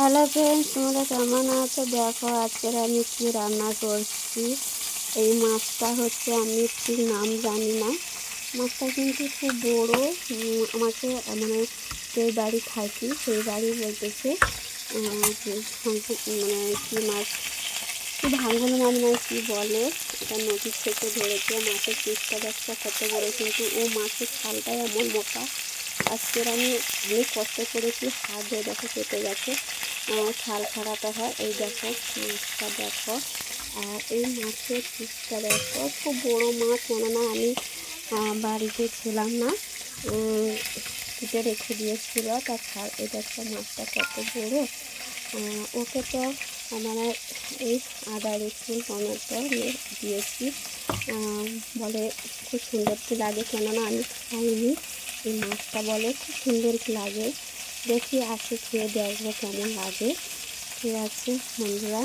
Hello friends তোমরা কেমন আছো? দেখো, আজকের আমি কি রান্না করছি। এই মাছটা হচ্ছে, আমি ঠিক নাম জানি না। মাছটা কিন্তু খুব বড়। আমাকে মানে সেই বাড়ি থাকি, সেই বাড়ি বলতেছে যে মানে কি মাছ, কি ভাঙন মাছ নয় কি বলে? এটা নদীর থেকে ধরেছে, মাছের পিসটা দেখছ কত বড়, কিন্তু ও মাছের ছালটাই এমন মোটা। আজকের আমি অনেক কষ্ট করেছি হাত ধরে দেখো, কেটে গেছে। ছাল ছাড়াতে হয়। এই দেখো মাছটা দেখো। আর এই মাছের পিসটা দেখো, খুব বড়ো মাছ, কেননা আমি বাড়িতে ছিলাম না। কেটে রেখে দিয়েছিল। তার ছাল এই দেখো মাছটা কত বড়। ওকে তো মানে এই আদা, রসুন, টমেটো দিয়েছি। বলে খুব সুন্দর কি লাগে, কেননা আমি খাইনি। এই মাছটা বলে খুব সুন্দর লাগে। দেখি আজকে খেয়ে দেখব কেমন লাগে। ঠিক আছে বন্ধুরা।